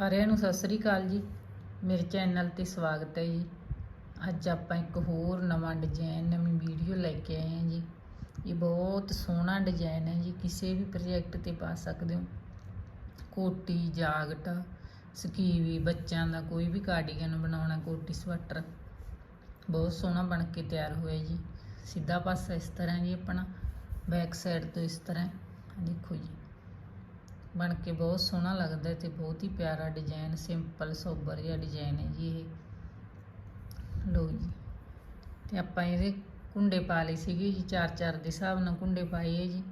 ਸਾਰਿਆਂ ਨੂੰ ਸਤਿ ਸ੍ਰੀ ਅਕਾਲ ਜੀ। ਮੇਰੇ ਚੈਨਲ ਤੇ ਸਵਾਗਤ ਹੈ ਜੀ। ਅੱਜ ਆਪਾਂ ਇੱਕ ਹੋਰ ਨਵਾਂ ਡਿਜ਼ਾਈਨ ਨਵੀਂ ਵੀਡੀਓ ਲੈ ਕੇ ਆਏ ਹਾਂ ਜੀ। ਇਹ ਬਹੁਤ ਸੋਹਣਾ ਡਿਜ਼ਾਈਨ ਹੈ ਜੀ। ਕਿਸੇ ਵੀ ਪ੍ਰੋਜੈਕਟ ਤੇ ਪਾ ਸਕਦੇ ਹੋ। ਕੋਟੀ ਜਾਗਟ ਸਕੀਵੀ, ਬੱਚਿਆਂ ਦਾ ਕੋਈ ਵੀ ਕਾਰਡੀਗਨ ਬਣਾਉਣਾ, ਕੋਟੀ, ਸਵੈਟਰ। ਬਹੁਤ ਸੋਹਣਾ ਬਣ ਕੇ ਤਿਆਰ ਹੋਇਆ ਜੀ। ਸਿੱਧਾ ਪਾਸਾ ਇਸ ਤਰ੍ਹਾਂ ਜੀ ਆਪਣਾ ਬੈਕ ਸਾਈਡ ਤੋਂ ਇਸ ਤਰ੍ਹਾਂ। ਦੇਖੋ ਜੀ। ਬਣ ਕੇ ਬਹੁਤ ਸੋਹਣਾ ਲੱਗਦਾ ਹੈ ਤੇ ਬਹੁਤ ਹੀ ਪਿਆਰਾ ਡਿਜ਼ਾਈਨ ਸਿੰਪਲ ਸੋਬਰ ਜਿਹਾ ਡਿਜ਼ਾਈਨ ਹੈ ਜੀ ਇਹ। ਲੋ ਜੀ, ਤੇ ਆਪਾਂ ਇਹਦੇ ਕੁੰਡੇ ਪਾ ਲਏ ਸੀਗੇ ਜੀ, ਚਾਰ ਚਾਰ ਦੇ ਹਿਸਾਬ ਨਾਲ ਕੁੰਡੇ ਪਾਏ ਜੀ।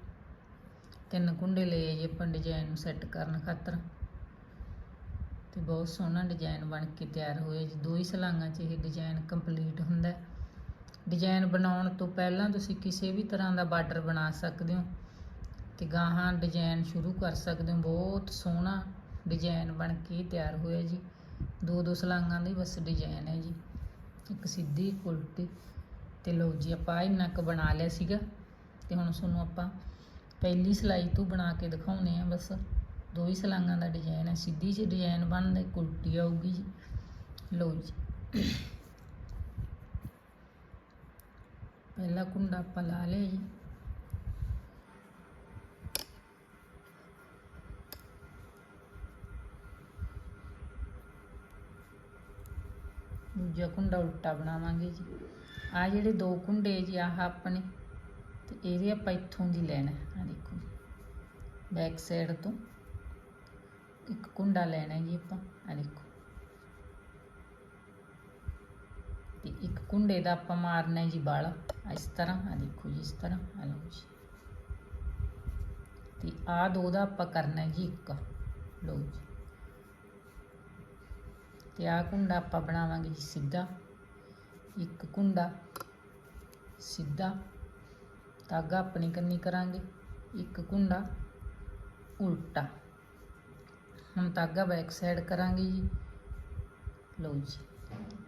ਤਿੰਨ ਕੁੰਡੇ ਲਏ ਜੀ ਆਪਾਂ ਡਿਜ਼ਾਈਨ ਨੂੰ ਸੈੱਟ ਕਰਨ ਖਾਤਰ। ਤੇ ਬਹੁਤ ਸੋਹਣਾ ਡਿਜ਼ਾਈਨ ਬਣ ਕੇ ਤਿਆਰ ਹੋਇਆ ਜੀ। ਦੋ ਹੀ ਸਲਾਂਗਾਂ 'ਚ ਇਹ ਡਿਜ਼ਾਈਨ ਕੰਪਲੀਟ ਹੁੰਦਾ। ਹੈ ਡਿਜ਼ਾਈਨ ਬਣਾਉਣ ਤੋਂ ਪਹਿਲਾਂ ਤੁਸੀਂ ਕਿਸੇ ਵੀ ਤਰ੍ਹਾਂ ਦਾ ਬਾਰਡਰ ਬਣਾ ਸਕਦੇ ਹੋ। ਤੇ ਗਾਹਾਂ ਡਿਜ਼ਾਈਨ ਸ਼ੁਰੂ ਕਰ ਸਕਦੇ ਹੋ। ਬਹੁਤ ਸੋਹਣਾ ਡਿਜ਼ਾਈਨ ਬਣ ਕੇ ਤਿਆਰ ਹੋਇਆ ਜੀ। ਦੋ ਦੋ ਸਲਾਂਗਾਂ ਦੀ ਬਸ ਡਿਜ਼ਾਈਨ ਹੈ ਜੀ। ਇੱਕ ਸਿੱਧੀ, ਇੱਕ ਉਲਟੀ। ਤੇ ਲਓ ਜੀ, ਆਪਾਂ ਇੰਨਾ ਕੁ ਬਣਾ ਲਿਆ ਸੀਗਾ। ਤੇ ਹੁਣ ਤੁਹਾਨੂੰ ਆਪਾਂ ਪਹਿਲੀ ਸਲਾਈ ਤੋਂ ਬਣਾ ਕੇ ਦਿਖਾਉਨੇ ਆ ਬਸ ਦੋ ਹੀ ਸਲਾਂਗਾਂ ਦਾ ਡਿਜ਼ਾਈਨ ਹੈ। ਸਿੱਧੀ ਜਿਹੀ ਡਿਜ਼ਾਈਨ ਬਣਦਾ, ਇੱਕ ਉਲਟੀ ਆਊਗੀ ਜੀ। ਲਓ ਜੀ। ਪਹਿਲਾ ਕੁੰਡਾ ਆਪਾਂ ਲਾ ਲਿਆ ਜੀ। ਦੂਜਾ ਕੁੰਡਾ ਉਲਟਾ ਬਣਾਵਾਂਗੇ ਜੀ। ਆ ਜਿਹੜੇ ਦੋ ਕੁੰਡੇ ਜੀ, ਆਹ ਆਪਣੇ, ਤੇ ਇਹਦੇ ਆਪਾਂ ਇੱਥੋਂ ਦੀ ਲੈਣਾ ਆ ਦੇਖੋ ਬੈਕ ਸਾਈਡ ਤੋਂ ਇੱਕ ਕੁੰਡਾ ਲੈਣਾ ਜੀ ਆਪਾਂ। ਆ ਦੇਖੋ। ਤੇ ਇੱਕ ਕੁੰਡੇ ਦਾ ਆਪਾਂ ਮਾਰਨਾ ਜੀ ਬਾਲ। ਇਸ ਤਰ੍ਹਾਂ ਆ ਦੇਖੋ ਜੀ, ਇਸ ਤਰ੍ਹਾਂ ਆ ਲਓ ਜੀ। ਤੇ ਆ ਦੋ ਦਾ ਆਪਾਂ ਕਰਨਾ ਜੀ ਇੱਕ। ਲਓ ਜੀ। ਤੇ ਆ ਕੁੰਡਾ ਆਪਾਂ ਬਣਾਵਾਂਗੇ ਜੀ ਸਿੱਧਾ। ਇੱਕ ਕੁੰਡਾ ਸਿੱਧਾ। ਧਾਗਾ ਆਪਣੀ ਕੰਨੀ ਕਰਾਂਗੇ। ਇੱਕ ਕੁੰਡਾ ਉਲਟਾ। ਹੁਣ ਧਾਗਾ ਬੈਕ ਸਾਈਡ ਕਰਾਂਗੇ ਜੀ। ਲਓ ਜੀ।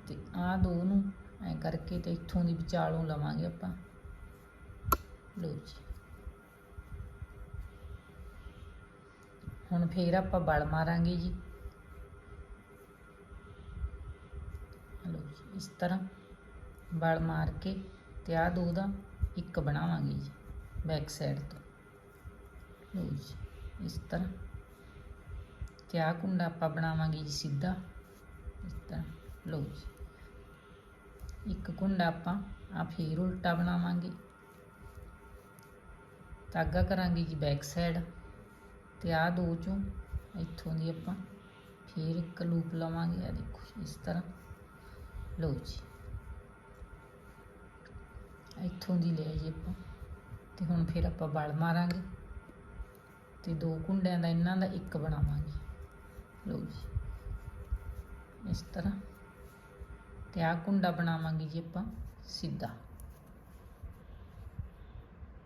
ਤੇ ਆ ਦੋ ਨੂੰ ਐ ਕਰਕੇ ਤੇ ਇੱਥੋਂ ਦੀ ਵਿਚਾਲੋਂ ਲਵਾਂਗੇ ਆਪਾਂ। ਲਓ ਜੀ। ਹੁਣ ਫੇਰ ਆਪਾਂ ਬਲ ਮਾਰਾਂਗੇ ਜੀ। ਲਓ ਜੀ ਇਸ ਤਰ੍ਹਾਂ ਵਲ ਮਾਰ ਕੇ ਤੇ ਆ ਦੋ ਦਾ ਇੱਕ ਬਣਾਵਾਂਗੇ ਜੀ ਬੈਕ ਸਾਈਡ ਤੋਂ। ਲਓ ਜੀ, ਇਸ ਤਰ੍ਹਾਂ ਤੇ ਆ ਕੁੰਡਾ ਆਪਾਂ ਬਣਾਵਾਂਗੇ ਜੀ ਸਿੱਧਾ। ਇਸ ਤਰ੍ਹਾਂ, ਲਓ ਜੀ। ਇੱਕ ਕੁੰਡਾ ਆਪਾਂ ਆ ਫੇਰ ਉਲਟਾ ਬਣਾਵਾਂਗੇ। ਧਾਗਾ ਕਰਾਂਗੇ ਜੀ ਬੈਕ ਸਾਈਡ ਤੇ ਆ ਦੋ ਚੋਂ ਇੱਥੋਂ ਦੀ ਆਪਾਂ ਫੇਰ ਇੱਕ ਲੂਪ ਲਵਾਂਗੇ ਆ ਦੇਖੋ ਇਸ ਤਰ੍ਹਾਂ। ਲਓ ਜੀ। ਇੱਥੋਂ ਦੀ ਲਿਆ ਜੀ ਆਪਾਂ। ਤੇ ਹੁਣ ਫਿਰ ਆਪਾਂ ਬਲ ਮਾਰਾਂਗੇ। ਤੇ ਦੋ ਕੁੰਡਿਆਂ ਦਾ, ਇਹਨਾਂ ਦਾ ਇੱਕ ਬਣਾਵਾਂਗੇ। ਲਓ ਜੀ। ਇਸ ਤਰ੍ਹਾਂ। ਤੇ ਆ ਕੁੰਡਾ ਬਣਾਵਾਂਗੇ ਜੀ ਆਪਾਂ ਸਿੱਧਾ।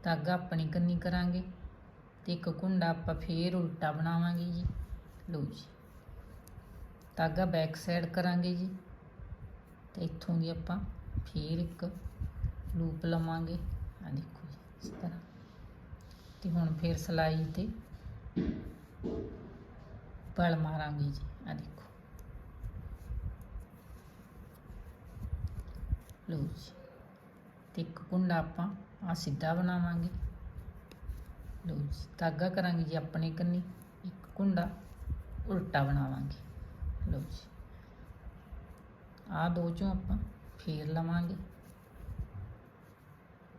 ਧਾਗਾ ਆਪਣੀ ਕੰਨੀ ਕਰਾਂਗੇ। ਤੇ ਇੱਕ ਕੁੰਡਾ ਆਪਾਂ ਫੇਰ ਉਲਟਾ ਬਣਾਵਾਂਗੇ ਜੀ। ਲਓ ਜੀ। ਧਾਗਾ ਬੈਕ ਸਾਈਡ ਕਰਾਂਗੇ ਜੀ। ਤੇ ਇੱਥੋਂ ਦੀ ਆਪਾਂ ਫੇਰ ਇੱਕ ਲੂਪ ਲਵਾਂਗੇ। ਆ ਦੇਖੋ ਜੀ, ਇਸ ਤਰ੍ਹਾਂ। ਤੇ ਹੁਣ ਫੇਰ ਸਲਾਈ ਤੇ ਪਲ ਮਾਰਾਂਗੇ ਜੀ ਆ ਦੇਖੋ। ਲਓ ਜੀ, ਤੇ ਇੱਕ ਕੁੰਡਾ ਆਪਾਂ ਆ ਸਿੱਧਾ ਬਣਾਵਾਂਗੇ। ਲਓ ਜੀ, ਧਾਗਾ ਕਰਾਂਗੇ ਜੀ ਆਪਣੇ ਕੰਨੀ, ਇੱਕ ਕੁੰਡਾ ਉਲਟਾ ਬਣਾਵਾਂਗੇ। ਲਓ ਜੀ। ਆ ਦੋ ਚੋਂ ਆਪਾਂ ਫੇਰ ਲਵਾਂਗੇ।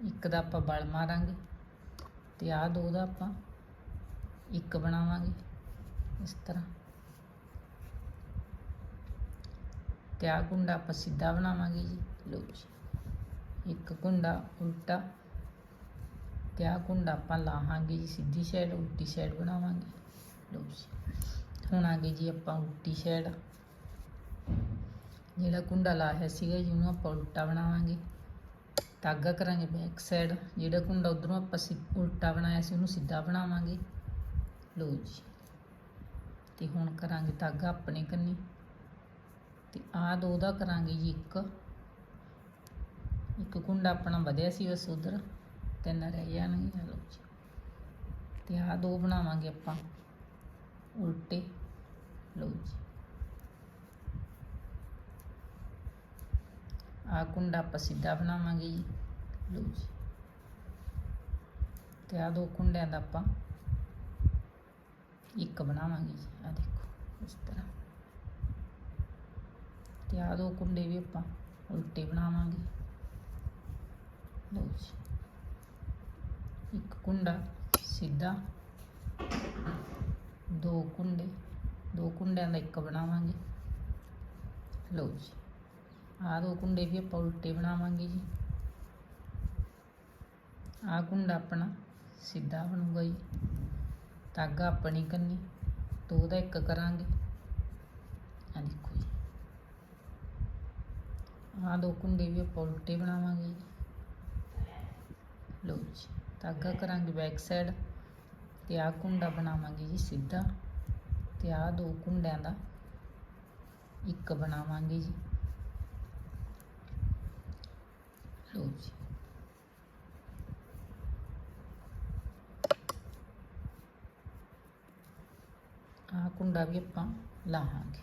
ਇੱਕ ਦਾ ਆਪਾਂ ਬਲ ਮਾਰਾਂਗੇ ਤੇ ਆ ਦੋ ਦਾ ਆਪਾਂ ਇੱਕ ਬਣਾਵਾਂਗੇ ਇਸ ਤਰ੍ਹਾਂ। ਤੇ ਆ ਕੁੰਡਾ ਆਪਾਂ ਸਿੱਧਾ ਬਣਾਵਾਂਗੇ ਜੀ। ਲੋ ਜੀ, ਇੱਕ ਕੁੰਡਾ ਉਲਟਾ ਤੇ ਆ ਕੁੰਡਾ ਆਪਾਂ ਲਾਹਾਂਗੇ ਜੀ ਸਿੱਧੀ ਸਾਈਡ ਉਲਟੀ ਸਾਈਡ ਬਣਾਵਾਂਗੇ। ਲੋ ਜੀ, ਹੁਣ ਆ ਗਈ ਜੀ ਆਪਾਂ ਉਲਟੀ ਸਾਈਡ ਜਿਹੜਾ ਕੁੰਡਾ ਲਾਇਆ ਸੀਗਾ ਜੀ, ਉਹਨੂੰ ਆਪਾਂ ਉਲਟਾ ਬਣਾਵਾਂਗੇ। ਧਾਗਾ ਕਰਾਂਗੇ ਬੈਕ ਸਾਈਡ ਜਿਹੜਾ ਕੁੰਡਾ ਉਧਰੋਂ ਆਪਾਂ ਸਿ, ਉਲਟਾ ਬਣਾਇਆ ਸੀ, ਉਹਨੂੰ ਸਿੱਧਾ ਬਣਾਵਾਂਗੇ। ਲਓ ਜੀ। ਤੇ ਹੁਣ ਕਰਾਂਗੇ ਧਾਗਾ ਆਪਣੇ ਕੰਨੀ। ਤੇ ਆਹ ਦੋ ਦਾ ਕਰਾਂਗੇ ਜੀ, ਇੱਕ। ਇੱਕ ਕੁੰਡਾ ਆਪਣਾ ਵਧਿਆ ਸੀ ਬਸ ਉਧਰ। ਤਿੰਨ ਰਹਿ ਜਾਣਗੇ, ਲਓ ਜੀ। ਤੇ ਆਹ ਦੋ ਬਣਾਵਾਂਗੇ ਆਪਾਂ। ਉਲਟੇ। ਲਓ ਜੀ। ਆ ਕੁੰਡਾ ਆਪਾਂ ਸਿੱਧਾ ਬਣਾਵਾਂਗੇ ਜੀ। ਲਓ ਜੀ। ਤੇ ਆ ਦੋ ਕੁੰਡਿਆਂ ਦਾ ਆਪਾਂ ਇੱਕ ਬਣਾਵਾਂਗੇ ਜੀ। ਆ ਦੇਖੋ, ਇਸ ਤਰ੍ਹਾਂ। ਤੇ ਆ ਦੋ ਕੁੰਡੇ ਵੀ ਆਪਾਂ ਉਲਟੇ ਬਣਾਵਾਂਗੇ। ਲਓ ਜੀ। ਇੱਕ ਕੁੰਡਾ ਸਿੱਧਾ, ਦੋ ਕੁੰਡੇ, ਦੋ ਕੁੰਡਿਆਂ ਦਾ ਇੱਕ ਬਣਾਵਾਂਗੇ। ਲਓ ਜੀ। ਆਹ ਦੋ ਕੁੰਡੇ ਵੀ ਆਪਾਂ ਉਲਟੇ ਬਣਾਵਾਂਗੇ ਜੀ। ਆਹ ਕੁੰਡਾ ਆਪਣਾ ਸਿੱਧਾ ਬਣੂਗਾ ਜੀ। ਧਾਗਾ ਆਪਣੀ ਕੰਨੀ ਦੋ ਦਾ ਇੱਕ ਕਰਾਂਗੇ। ਆ ਦੇਖੋ ਜੀ। ਆਹ ਦੋ ਕੁੰਡੇ ਵੀ ਆਪਾਂ ਉਲਟੇ ਬਣਾਵਾਂਗੇ ਜੀ। ਲੋ ਜੀ ਧਾਗਾ ਕਰਾਂਗੇ ਬੈਕ ਸਾਈਡ ਤੇ ਆਹ ਕੁੰਡਾ ਬਣਾਵਾਂਗੇ ਜੀ ਸਿੱਧਾ। ਤੇ ਆਹ ਦੋ ਕੁੰਡਿਆਂ ਦਾ ਇੱਕ ਬਣਾਵਾਂਗੇ ਜੀ। ਲਓ ਜੀ ਆਹ ਕੁੰਡਾ ਵੀ ਆਪਾਂ ਲਾਹਾਂਗੇ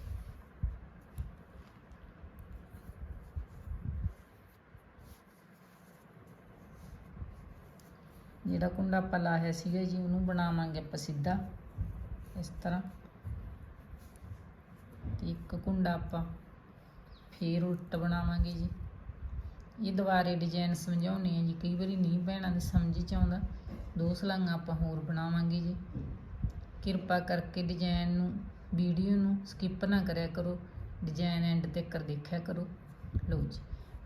ਜਿਹੜਾ ਕੁੰਡਾ ਆਪਾਂ ਲਾਇਆ ਸੀਗਾ ਜੀ, ਉਹਨੂੰ ਬਣਾਵਾਂਗੇ ਆਪਾਂ ਸਿੱਧਾ, ਇਸ ਤਰ੍ਹਾਂ। ਤੇ ਇੱਕ ਕੁੰਡਾ ਆਪਾਂ ਫੇਰ ਉਲਟ ਬਣਾਵਾਂਗੇ ਜੀ। ਇਹ ਦੁਬਾਰੇ ਡਿਜ਼ਾਈਨ ਸਮਝਾਉਣੇ ਆ ਜੀ। ਕਈ ਵਾਰੀ ਨਹੀਂ ਭੈਣਾਂ ਦੀ ਸਮਝ ਚ ਆਉਂਦਾ। ਦੋ ਸਲਾਈਆਂ ਆਪਾਂ ਹੋਰ ਬਣਾਵਾਂਗੇ ਜੀ। ਕਿਰਪਾ ਕਰਕੇ ਡਿਜ਼ਾਈਨ ਨੂੰ ਵੀਡੀਓ ਨੂੰ ਸਕਿਪ ਨਾ ਕਰਿਆ ਕਰੋ। ਡਿਜ਼ਾਈਨ ਐਂਡ ਤੱਕ ਦੇਖਿਆ ਕਰੋ। ਲਓ ਜੀ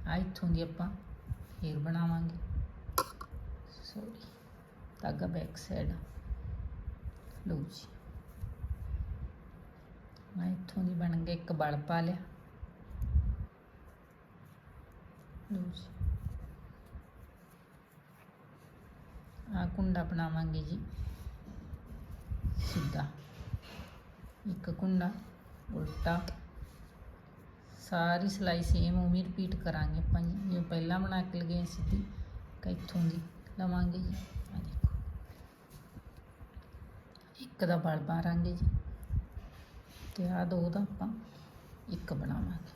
ਆ ਇੱਥੋਂ ਦੀ ਆਪਾਂ ਫੇਰ ਬਣਾਵਾਂਗੇ। ਸੋਰੀ ਧਾਗਾ ਬੈਕ ਸਾਈਡ ਲਓ ਜੀ ਮੈਂ ਇੱਥੋਂ ਦੀ ਬਣ ਗਿਆ। ਇੱਕ ਬਲ ਪਾ ਲਿਆ ਲਓ ਜੀ ਆ ਕੁੰਡਾ ਬਣਾਵਾਂਗੇ ਜੀ। ਸਿੱਧਾ। ਇੱਕ ਕੁੰਡਾ, ਉਲਟਾ। ਸਾਰੀ ਸਿਲਾਈ ਸੇਮ ਉਵੇਂ ਰਿਪੀਟ ਕਰਾਂਗੇ ਆਪਾਂ ਜੀ। ਜਿਵੇਂ ਪਹਿਲਾਂ ਬਣਾ ਕੇ ਲਗੇ ਸਿੱਧੀ ਕਿ ਇੱਥੋਂ ਦੀ ਲਵਾਂਗੇ ਜੀ। ਆ ਦੇਖੋ। ਇੱਕ ਦਾ ਬਲ ਮਾਰਾਂਗੇ ਜੀ। ਤੇ ਆ ਦੋ ਦਾ ਆਪਾਂ ਇੱਕ ਬਣਾਵਾਂਗੇ।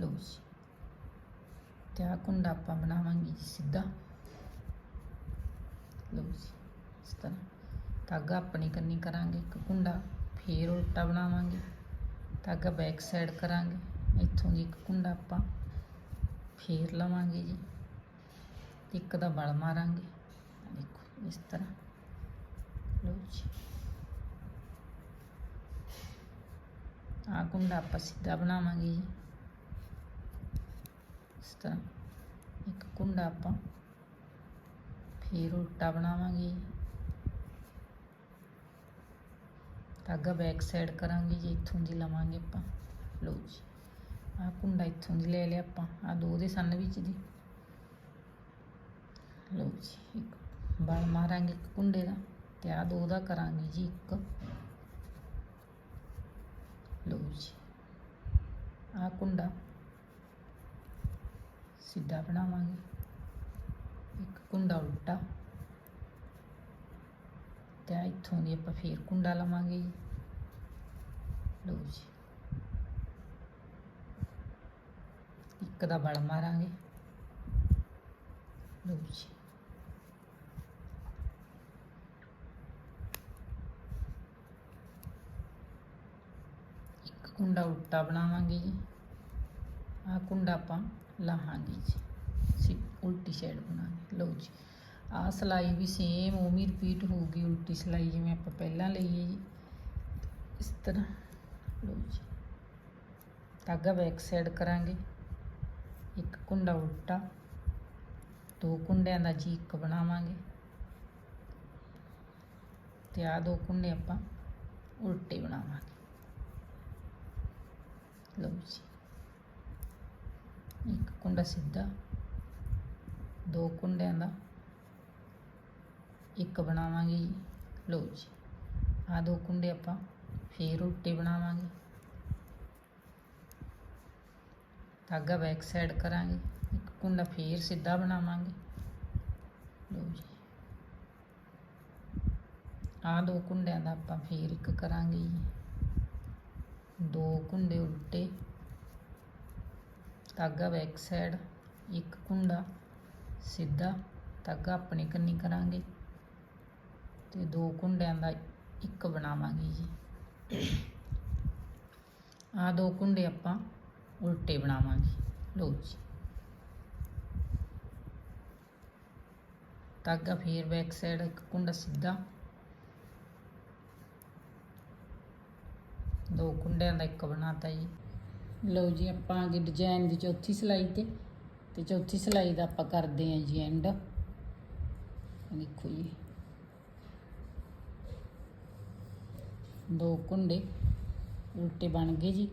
ਲਓ ਜੀ। ਤੇ ਆ ਕੁੰਡਾ ਆਪਾਂ ਬਣਾਵਾਂਗੇ ਜੀ ਸਿੱਧਾ। ਲਓ ਜੀ, ਇਸ ਤਰ੍ਹਾਂ। ਧਾਗਾ ਆਪਣੀ ਕੰਨੀ ਕਰਾਂਗੇ, ਇੱਕ ਕੁੰਡਾ ਫੇਰ ਉਲਟਾ ਬਣਾਵਾਂਗੇ। ਧਾਗਾ ਬੈਕ ਸਾਈਡ ਕਰਾਂਗੇ, ਇੱਥੋਂ ਦੀ ਇੱਕ ਕੁੰਡਾ ਆਪਾਂ ਫੇਰ ਲਵਾਂਗੇ ਜੀ। ਇੱਕ ਦਾ ਬਲ ਮਾਰਾਂਗੇ। ਦੇਖੋ, ਇਸ ਤਰ੍ਹਾਂ। ਲਓ ਜੀ। ਆ ਕੁੰਡਾ ਆਪਾਂ ਸਿੱਧਾ ਬਣਾਵਾਂਗੇ ਜੀ। ਇਸ ਤਰ੍ਹਾਂ ਇੱਕ ਕੁੰਡਾ ਆਪਾਂ ਫੇਰ ਉਲਟਾ ਬਣਾਵਾਂਗੇ। ਜੀ ਧਾਗਾ ਬੈਕ ਸਾਈਡ ਕਰਾਂਗੇ ਜੀ ਇੱਥੋਂ ਦੀ ਲਵਾਂਗੇ ਆਪਾਂ। ਲਓ ਜੀ ਆ ਕੁੰਡਾ ਇੱਥੋਂ ਦੀ ਲੈ ਲਿਆ ਆਪਾਂ ਆ ਦੋ ਦੇ ਸੰਨ ਵਿੱਚ ਦੀ। ਲਓ ਜੀ, ਇੱਕ ਬਲ ਮਾਰਾਂਗੇ ਇੱਕ ਕੁੰਡੇ ਦਾ ਤੇ ਆ ਦੋ ਦਾ ਕਰਾਂਗੇ ਜੀ ਇੱਕ। ਲਓ ਜੀ ਆ ਕੁੰਡਾ ਸਿੱਧਾ ਬਣਾਵਾਂਗੇ। ਇੱਕ ਕੁੰਡਾ ਉਲਟਾ। ਤੇ ਇੱਥੋਂ ਦੀ ਆਪਾਂ ਫੇਰ ਕੁੰਡਾ ਲਵਾਂਗੇ ਜੀ। ਲਓ ਜੀ। ਇੱਕ ਦਾ ਬਲ ਮਾਰਾਂਗੇ। ਲਓ ਜੀ। ਇੱਕ ਕੁੰਡਾ ਉਲਟਾ ਬਣਾਵਾਂਗੇ ਜੀ। ਆ ਕੁੰਡਾ ਆਪਾਂ ਲਾਹਾਂਗੇ ਜੀ। ਸੀ, ਉਲਟੀ ਸਾਈਡ ਬਣਾਵਾਂਗੇ ਲਓ ਜੀ ਆ ਸਲਾਈ ਵੀ ਸੇਮ ਉਵੇਂ ਰਿਪੀਟ ਹੋਊਗੀ ਉਲਟੀ ਸਲਾਈ ਜਿਵੇਂ ਆਪਾਂ ਪਹਿਲਾਂ ਲਈਏ ਜੀ। ਇਸ ਤਰ੍ਹਾਂ, ਲਓ ਜੀ। ਧਾਗਾ ਬੈਕ ਸਾਈਡ ਕਰਾਂਗੇ। ਇੱਕ ਕੁੰਡਾ ਉਲਟਾ, ਦੋ ਕੁੰਡਿਆਂ ਦਾ ਜੀ ਇੱਕ ਬਣਾਵਾਂਗੇ। ਤੇ ਆ ਦੋ ਕੁੰਡੇ ਆਪਾਂ ਉਲਟੇ ਬਣਾਵਾਂਗੇ। ਲਓ ਜੀ। ਕੁੰਡਾ ਸਿੱਧਾ, ਦੋ ਕੁੰਡਿਆਂ ਦਾ, ਇੱਕ ਬਣਾਵਾਂਗੇ ਜੀ, ਲਓ ਜੀ ਆ ਦੋ ਕੁੰਡੇ ਆਪਾਂ ਫੇਰ ਉਲਟੇ ਬਣਾਵਾਂਗੇ। ਧਾਗਾ ਬੈਕ ਸਾਈਡ ਕਰਾਂਗੇ, ਇੱਕ ਕੁੰਡਾ ਫੇਰ ਸਿੱਧਾ ਬਣਾਵਾਂਗੇ। ਲਓ ਜੀ ਆ ਦੋ ਕੁੰਡਿਆਂ ਦਾ ਆਪਾਂ ਫੇਰ ਇੱਕ ਕਰਾਂਗੇ ਜੀ। ਦੋ ਕੁੰਡੇ ਉਲਟੇ ਧਾਗਾ ਬੈਕ ਸਾਈਡ ਇੱਕ ਕੁੰਡਾ, ਸਿੱਧਾ ਧਾਗਾ ਆਪਣੇ ਕੰਨੀ ਕਰਾਂਗੇ ਤੇ ਦੋ ਕੁੰਡਿਆਂ ਦਾ ਇੱਕ ਬਣਾਵਾਂਗੇ ਜੀ। ਆ ਦੋ ਕੁੰਡੇ ਆਪਾਂ ਉਲਟੇ ਬਣਾਵਾਂਗੇ। ਲੋ ਜੀ। ਧਾਗਾ ਫੇਰ ਬੈਕ ਸਾਈਡ ਇੱਕ ਕੁੰਡਾ ਸਿੱਧਾ। ਦੋ ਕੁੰਡਿਆਂ ਦਾ ਇੱਕ ਬਣਾਤਾ ਜੀ। ਲਓ ਜੀ, ਆਪਾਂ ਅਗੇ ਡਿਜ਼ਾਈਨ ਦੀ ਚੌਥੀ ਸਿਲਾਈ ਤੇ ਤੇ ਚੌਥੀ ਸਿਲਾਈ ਦਾ ਆਪਾਂ ਕਰਦੇ ਹਾਂ ਜੀ ਐਂਡ ਦੇਖੋ ਜੀ। ਦੋ ਕੁੰਡੇ ਉਲਟੇ ਬਣ ਗਏ ਜੀ।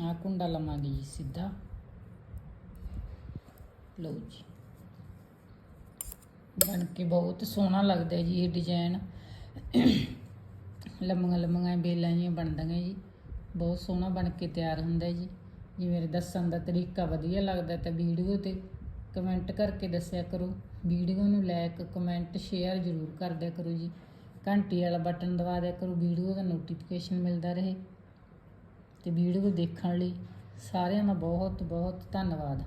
ਆਹ ਕੁੰਡਾ ਲਵਾਂਗੇ ਜੀ ਸਿੱਧਾ। ਲਓ ਜੀ। ਬਣ ਕੇ ਬਹੁਤ ਸੋਹਣਾ ਲੱਗਦਾ ਜੀ ਇਹ ਡਿਜ਼ਾਈਨ ਲੰਮੀਆਂ ਲੰਮੀਆਂ ਬੇਲਾਂ ਜਿਹੀਆਂ ਬਣਦੀਆਂ ਜੀ। ਬਹੁਤ ਸੋਹਣਾ ਬਣ ਕੇ ਤਿਆਰ ਹੁੰਦਾ ਜੀ। ਜੇ ਮੇਰੇ ਦੱਸਣ ਦਾ ਤਰੀਕਾ ਵਧੀਆ ਲੱਗਦਾ ਤਾਂ ਵੀਡੀਓ ਤੇ ਕਮੈਂਟ ਕਰਕੇ ਦੱਸਿਆ ਕਰੋ। ਵੀਡੀਓ ਨੂੰ ਲਾਈਕ ਕਮੈਂਟ ਸ਼ੇਅਰ ਜ਼ਰੂਰ ਕਰ ਦਿਆ ਕਰੋ ਜੀ। ਘੰਟੀ ਵਾਲਾ ਬਟਨ ਦਬਾ ਦਿਆ ਕਰੋ, ਵੀਡੀਓ ਦਾ ਨੋਟੀਫਿਕੇਸ਼ਨ ਮਿਲਦਾ ਰਹੇ। ਤੇ ਵੀਡੀਓ ਦੇਖਣ ਲਈ ਸਾਰਿਆਂ ਦਾ ਬਹੁਤ ਬਹੁਤ ਧੰਨਵਾਦ।